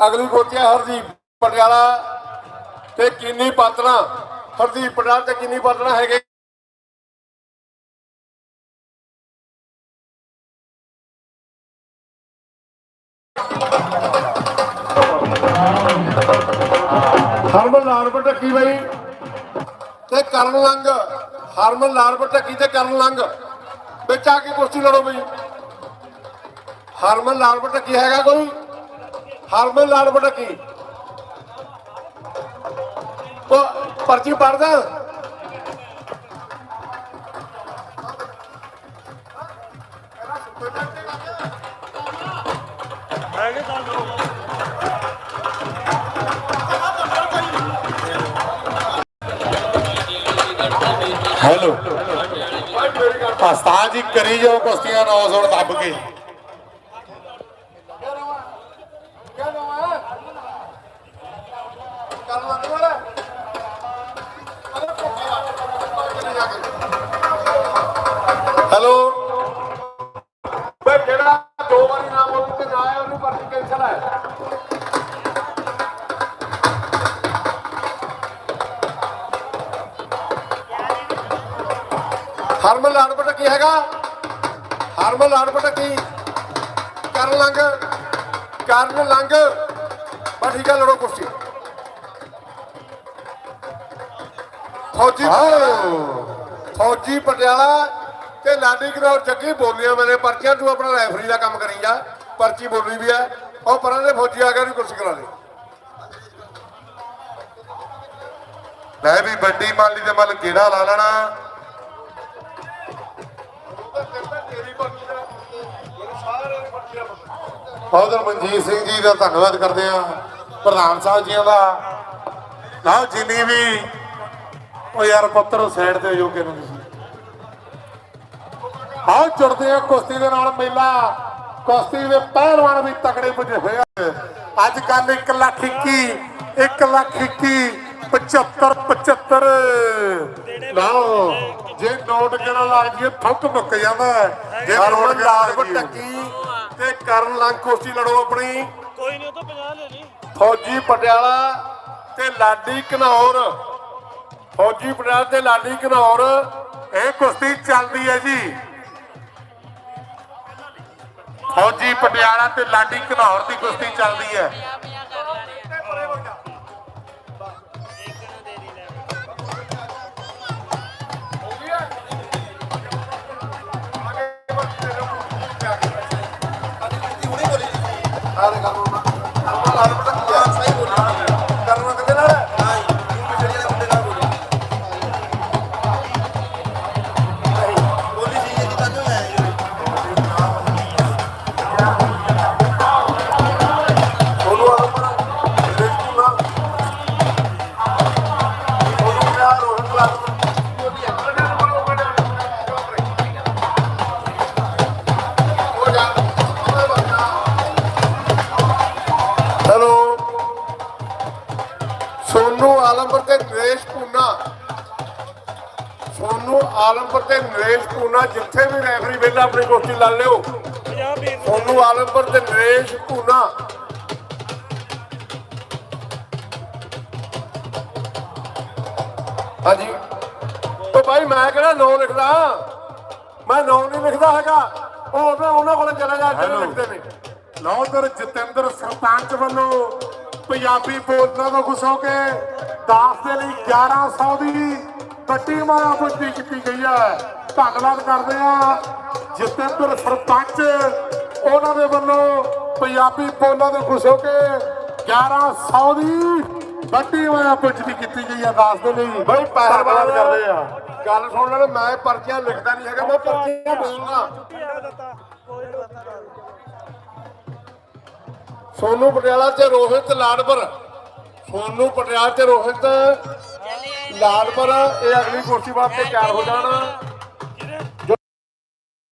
ਅਗਲੀ ਕੁਰਸੀ ਹਰਦੀਪ ਪਟਿਆਲਾ ਤੇ ਕਿੰਨੀ ਪਾਤਣਾ, ਹਰਦੀਪ ਪਟਿਆਲਾ ਤੇ ਕਿੰਨੀ ਪਾਤਣਾ ਹੈਗੇ? ਹਰਮਨ ਲਾਲਪੁਰ ਢੱਕੀ ਬਈ ਤੇ ਕਰਨ ਲੰਗ ਹਰਮਨ ਲਾਲਪੁਰ ਢੱਕੀ ਤੇ ਕਰਨ ਲੰਗ ਵਿੱਚ ਆ ਕੇ ਕੁਰਸੀ ਲੜੋ ਬਈ। ਹਰਮਨ ਲਾਲਪੁਰ ਢੱਕੀ ਹੈਗਾ ਕੋਈ? ਹਰਮਨ ਲਾਲ ਢੱਕੀ ਪਰਚੀ ਪੜਦਾ ਹੈਲੋ। ਉਸਤਾਦ ਜੀ ਕਰੀ ਜਾਓ ਕੁਸ਼ਤੀਆਂ, ਨੌ ਸੌ ਦੱਬ ਕੇ। ਹੈਲੋ। ਜਿਹੜਾ ਦੋ ਵਾਰੀ ਨਾਮ ਬੋਲੂ ਤੇ ਨਾ ਆਇਆ ਉਹਨੂੰ ਪਰਚੀ ਕੈਂਸਲ ਹੈ ਹਰਮਨ ਲਾੜਪਟ ਕੀ ਹੈਗਾ? ਹਰਮਨ ਲਾੜਪਟ ਕੀ ਕਰਨ ਲੰਗ ਕਰਨ ਲੰਗ ਬਸ ਠੀਕ ਹੈ ਲੜੋ ਕੁਰਸੀ। ਫੌਜੀ ਫੌਜੀ ਪਟਿਆਲਾ ਤੇ ਲਾਡੀ ਗਰੌਰ ਜੱਗੀ ਬੋਲੀਆਂ ਮੈਨੇ ਪਰਚੀਆਂ ਤੂੰ ਆਪਣਾ ਰੈਫਰੀ ਦਾ ਕੰਮ ਕਰੀ ਜਾ ਪਰਚੀ ਬੋਲੀ ਵੀ ਹੈ ਉਹ ਪਰਾਂ ਦੇ ਫੌਜੀ ਆ ਗਿਆ ਉਹਦੀ ਕੁਰਸੀ ਕਰਾ ਦੇ ਲੈ ਵੀ ਵੱਡੀ ਮਾਲੀ ਦੇ ਮੱਲ ਕਿਹੜਾ ਲਾ ਲੈਣਾ। ਉਧਰ ਮਨਜੀਤ ਸਿੰਘ ਜੀ ਦਾ ਧੰਨਵਾਦ ਕਰਦੇ ਆ ਪ੍ਰਧਾਨ ਸਾਹਿਬ ਜੀਆਂ ਦਾ। ਨਾ ਜਿੰਨੀ ਵੀ ਉਹ ਯਾਰ ਪੁੱਤਰ ਸਾਈਡ ਤੇ ਜੋ ਕੇ ਨੂੰ ਤੁਸੀਂ। ਆਓ ਜੁੜਦੇ ਆ ਕੁਸ਼ਤੀ ਦੇ ਨਾਲ ਮੇਲਾ। ਕੁਸ਼ਤੀ ਦੇ ਪਹਿਲਵਾਨ ਵੀ ਤਕੜੇ ਪੁੱਜੇ ਹੋਏ ਆ। ਅੱਜ ਕੱਲ 1 ਲੱਖ 21 1 ਲੱਖ 21 75 75 ਲਓ ਜੇ ਨੋਟ ਕਿਹੜਾ ਲੱਗ ਜੀਏ ਥੁੱਕ ਮੁੱਕ ਜਾਂਦਾ। ਜੇ ਕਿਹੜਾ ਲੱਗ। ਟੱਕੀ ਤੇ ਕਰਨ ਲੰਗ ਕੁਰਸੀ ਲੜੋ ਆਪਣੀ। ਕੋਈ ਨਹੀਂ ਉਹ ਤਾਂ 50 ਲੈ ਲਈ। ਫੌਜੀ ਪਟਿਆਲਾ ਤੇ ਲਾਡੀ ਘਨੌਰ। ਫੌਜੀ ਪਟਿਆਲਾ ਤੇ ਲਾਡੀ ਘਨੌਰ। ਇਹ ਕੁਸ਼ਤੀ ਚੱਲਦੀ ਹੈ ਜੀ। ਫੌਜੀ ਪਟਿਆਲਾ ਤੇ ਲਾਡੀ ਘਨੌਰ ਦੀ ਕੁਸ਼ਤੀ ਚੱਲਦੀ ਹੈ। ਆਲਮਪੁਰ ਤੇ ਨਰੇਸ਼ ਪੂਨਾ। ਸੋਨੂ ਆਲਮਪੁਰ ਤੇ ਨਰੇਸ਼ ਪੂਨਾ ਜਿੱਥੇ ਵੀ ਰੈਫਰੀ ਵੇਲਾ ਆਪਣੀ ਕੁਸ਼ਤੀ ਲਾ ਲਿਓ। 50 ਵੀਰ ਸੋਨੂ ਆਲਮਪੁਰ ਤੇ ਨਰੇਸ਼ ਪੂਨਾ। ਹਾਂਜੀ। ਉਹ ਭਾਈ ਮੈਂ ਕਿਹੜਾ ਨਾਂ ਲਿਖਦਾ? ਮੈਂ ਨਾਂ ਨਹੀਂ ਲਿਖਦਾ ਹੈਗਾ। ਉਹ ਉਹਨਾਂ ਕੋਲ ਚਲਾ ਜਾ ਜਿਹੜੇ. ਲਿਖਦੇ ਨੇ। ਉਧਰ ਜਤਿੰਦਰ ਸਰਪੰਚ ਵੱਲੋਂ ਪੰਜਾਬੀ ਬੋਲਣਾ ਤੋਂ ਖੁਸ਼ ਹੋ ਕੇ ਦਾਸ ਦੇ ਲਈ 1100 ਦੀ ਕੱਟੀ ਮਾਰਾ ਪੁੱਛੀ ਕੀਤੀ ਗਈ ਹੈ। ਧੰਨਵਾਦ ਕਰਦੇ ਆ ਜਤਿੰਦਰ ਸਰਪੰਚ ਉਹਨਾਂ ਦੇ ਵੱਲੋਂ ਪੰਜਾਬੀ ਬੋਲਣਾ ਤੋਂ ਖੁਸ਼ ਹੋ ਕੇ 1100 ਦੀ ਕੱਟੀ ਮਾਰਾ ਪੁੱਛੀ ਕੀਤੀ ਗਈ ਹੈ ਦਾਸ ਦੇ ਲਈ। ਭਾਈ ਧੰਨਵਾਦ। ਕਰਦੇ ਆ ਗੱਲ ਸੁਣ ਲੈਣ ਮੈਂ ਪਰਚੀਆਂ ਲਿਖਦਾ ਨਹੀਂ ਹੈਗਾ ਮੈਂ ਪਰਚੀਆਂ ਬੋਲਦਾ। ਸੋਨੂ ਪਟਿਆਲਾ ਤੇ ਰੋਹਿਤ ਲਾੜਪੁਰ ਸੋਨੂ ਪਟਿਆਲਾ ਤੇ ਰੋਹਿਤ ਲਾੜਪੁਰ ਇਹ ਅਗਲੀ ਕੁਰਸੀ ਵਾਸਤੇ ਤਿਆਰ ਹੋ ਜਾਣਾ।